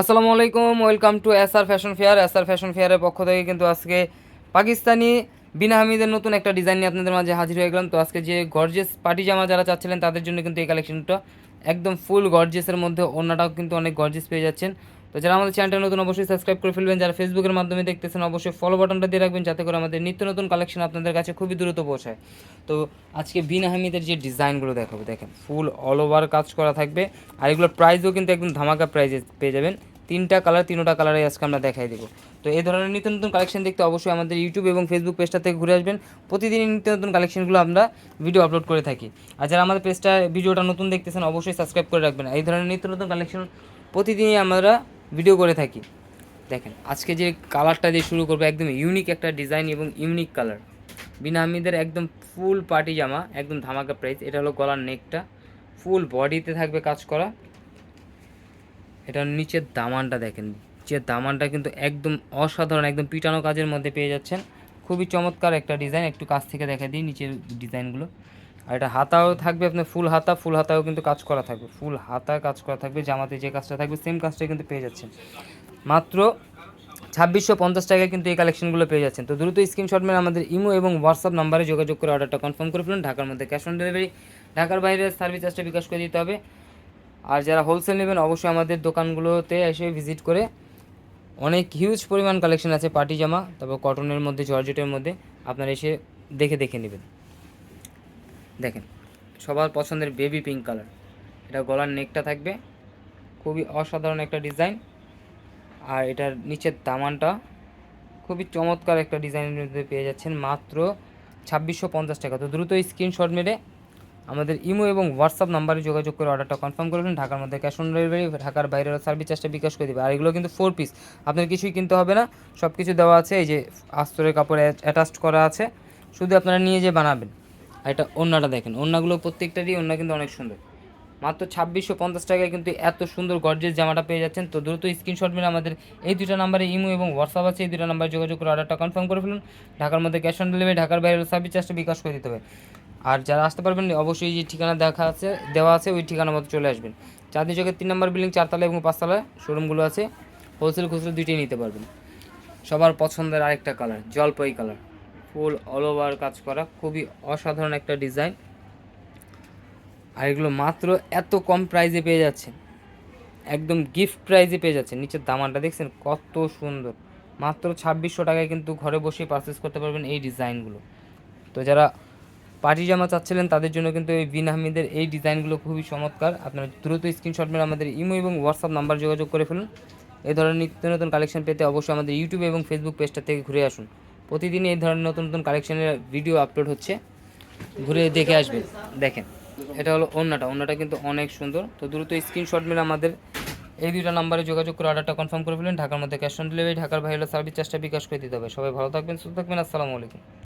আসসালামু আলাইকুম, welcome to S R fashion fair. S R fashion ফেয়ারের পক্ষ থেকে কিন্তু আজকে পাকিস্তানি বিনা হামিদের নতুন একটা ডিজাইন নিয়ে আপনাদের মাঝে হাজির হয়ে গেলাম। তো আজকে যে গর্জেস পার্টি জামা যারা চাচ্ছিলেন, তাদের জন্য কিন্তু এই কালেকশনটা একদম ফুল গর্জেসের মধ্যে অন্যটাও কিন্তু অনেক গর্জেস পেয়ে যাচ্ছেন। তো যারা আমাদের চ্যানেলটা নতুন, অবশ্যই সাবস্ক্রাইব করে ফেলবেন। যারা ফেসবুকের মাধ্যমে দেখতেছেন, অবশ্যই ফলো বাটনটা দিয়ে রাখবেন যাতে করে আমাদের নিত্য নতুন কালেকশন আপনাদের কাছে খুবই দ্রুত পৌঁছায়। তো আজকে বিন আহমেদের যে ডিজাইনগুলো দেখাবো, দেখেন ফুল অল ওভার কাজ করা থাকবে। আর এগুলোর প্রাইসও কিন্তু একদম ধামাকা প্রাইজে পেয়ে যাবেন। তিনটা কালার তিনোটা কালারে আজকে আমরা দেখাই দেবো। তো এই ধরনের নিত্য নতুন কালেকশন দেখতে অবশ্যই আমাদের ইউটিউব এবং ফেসবুক পেজটা থেকে ঘুরে আসবেন। প্রতিদিনই নিত্য নতুন কালেকশনগুলো আমরা ভিডিও আপলোড করে থাকি। আর যারা আমাদের পেজটা ভিডিওটা নতুন দেখতেছেন, অবশ্যই সাবস্ক্রাইব করে রাখবেন। এই ধরনের নিত্য নতুন কালেকশন প্রতিদিনই আমরা ভিডিও করে থাকি। দেখেন, আজকে যে কালারটা দিয়ে শুরু করব, একদম ইউনিক একটা ডিজাইন এবং ইউনিক কালার বিনা আহমেদের একদম ফুল পার্টি জামা, একদম ধামাকা প্রাইস এটা হলো গলার নেকটা ফুল বডিতে থাকবে কাজ করা। এটার নিচের দামানটা দেখেন। যে দামানটা কিন্তু একদম অসাধারণ, একদম পিটানো কাজের মধ্যে পেয়ে যাচ্ছেন। খুবই চমৎকার একটা ডিজাইন একটু কাছ থেকে দেখা দিই নিচের ডিজাইনগুলো আর এটা হাতাও থাকবে, আপনার ফুল হাতা ফুল হাতাও কিন্তু কাজ করা থাকবে। ফুল হাতা কাজ করা থাকবে, জামাতে যে কাজটা থাকবে সেম কাজটা কিন্তু পেয়ে যাচ্ছেন। মাত্র ছাব্বিশশো পঞ্চাশ টাকায় কিন্তু এই কালেকশনগুলো পেয়ে যাচ্ছেন। তো দ্রুত স্ক্রিনশট মেরে আমাদের ইমো এবং হোয়াটসঅ্যাপ নাম্বারে যোগাযোগ করে অর্ডারটা কনফার্ম করে ফেলুন। ঢাকার মধ্যে ক্যাশ অন ডেলিভারি ঢাকার বাইরে সার্ভিস চার্জটা বিকাশ করে দিতে হবে। আর যারা হোলসেল নেবেন, অবশ্যই আমাদের দোকানগুলোতে এসে ভিজিট করে অনেক হিউজ পরিমাণ কালেকশন আছে পার্টি জামা, তারপর কটনের মধ্যে জর্জেটের মধ্যে, আপনারা এসে দেখে দেখে নেবেন। দেখেন, সবার পছন্দের বেবি পিঙ্ক কালার এটা গলার নেকটা থাকবে, খুবই অসাধারণ একটা ডিজাইন আর এটার নিচের দামানটা খুবই চমৎকার একটা ডিজাইনের মধ্যে পেয়ে যাচ্ছেন, মাত্র ছাব্বিশশো পঞ্চাশ টাকা। তো দ্রুত স্ক্রিনশট মেরে আমাদের ইমো এবং হোয়াটসঅ্যাপ নাম্বারে যোগাযোগ করে অর্ডারটা কনফার্ম করবেন ঢাকার মধ্যে ক্যাশ অন ডেলিভারি ঢাকার বাইরের সার্ভিস চার্জটা বিকাশ করে দেবে। আর এগুলো কিন্তু ফোর পিস আপনার কিছুই কিনতে হবে না সব কিছু দেওয়া আছে। এই যে আস্তরের কাপড় অ্যাটাচড করা আছে। শুধু আপনারা নিয়ে যে বানাবেন। আর এটা ওড়নাটা দেখেন, ওড়নাগুলো প্রত্যেকটারই ওড়না কিন্তু অনেক সুন্দর। মাত্র ছাব্বিশশো পঞ্চাশ টাকায় কিন্তু এত সুন্দর গর্জেস জামাটা পেয়ে যাচ্ছেন। তো দ্রুত স্ক্রিনশট মেরে আমাদের এই দুটো নাম্বারে ইমো এবং হোয়াটসঅ্যাপ আছে, এই দুটো নাম্বারে যোগাযোগ করে অর্ডারটা কনফার্ম করে ফেলুন। ঢাকার মধ্যে ক্যাশ অন ডেলিভারি ঢাকার বাইরে সার্ভিস চার্জটা বিকাশ করে দিতে হবে। আর যারা আসতে পারবেন, অবশ্যই যে ঠিকানা দেখা আছে, দেওয়া আছে, ওই ঠিকানা মতো চলে আসবেন। চাঁদনি চকের তিন নম্বর বিল্ডিং চারতলা এবং পাঁচতলায় শোরুমগুলো আছে। হোলসেল খুচরো দুইটাই নিতে পারবেন। সবার পছন্দের আরেকটা কালার জলপাই কালার ফুল অল ওভার কাজ করা, খুবই অসাধারণ একটা ডিজাইন আর এগুলো মাত্র এত কম প্রাইসে পেয়ে যাচ্ছেন। একদম গিফট প্রাইজে পেয়ে যাচ্ছেন। নিচের দামানটা দেখছেন কত সুন্দর। মাত্র ছাব্বিশশো টাকায় কিন্তু ঘরে বসেই পারচেস করতে পারবেন এই ডিজাইনগুলো তো যারা পার্টি জামা চাচ্ছিলেন, তাদের জন্য কিন্তু এই বিন আহমেদের এই ডিজাইনগুলো খুবই চমৎকার। আপনারা দ্রুত স্ক্রিনশট মেরে আমাদের ইমো এবং হোয়াটসঅ্যাপ নাম্বার যোগাযোগ করে ফেলুন। এই ধরনের নিত্য নতুন কালেকশন পেতে অবশ্যই আমাদের ইউটিউব এবং ফেসবুক পেজটা থেকে ঘুরে আসুন। প্রতিদিন এই ধরনের নতুন নতুন কালেকশনের ভিডিও আপলোড হচ্ছে। ঘুরে দেখে আসবেন। দেখেন, এটা হলো অন্যটা অন্যটা কিন্তু অনেক সুন্দর। তো দ্রুত স্ক্রিনশট মিলে আমাদের এই দুটা নাম্বারে যোগাযোগ করে অর্ডারটা কনফার্ম করে ফেলেন। ঢাকার মধ্যে ক্যাশ অন ডেলিভারি ঢাকার বাইরে সার্ভিস চার্জটা বিকাশ করে দিতে হবে। সবাই ভালো থাকবেন, সুস্থ থাকবেন। আসসালামু আলাইকুম।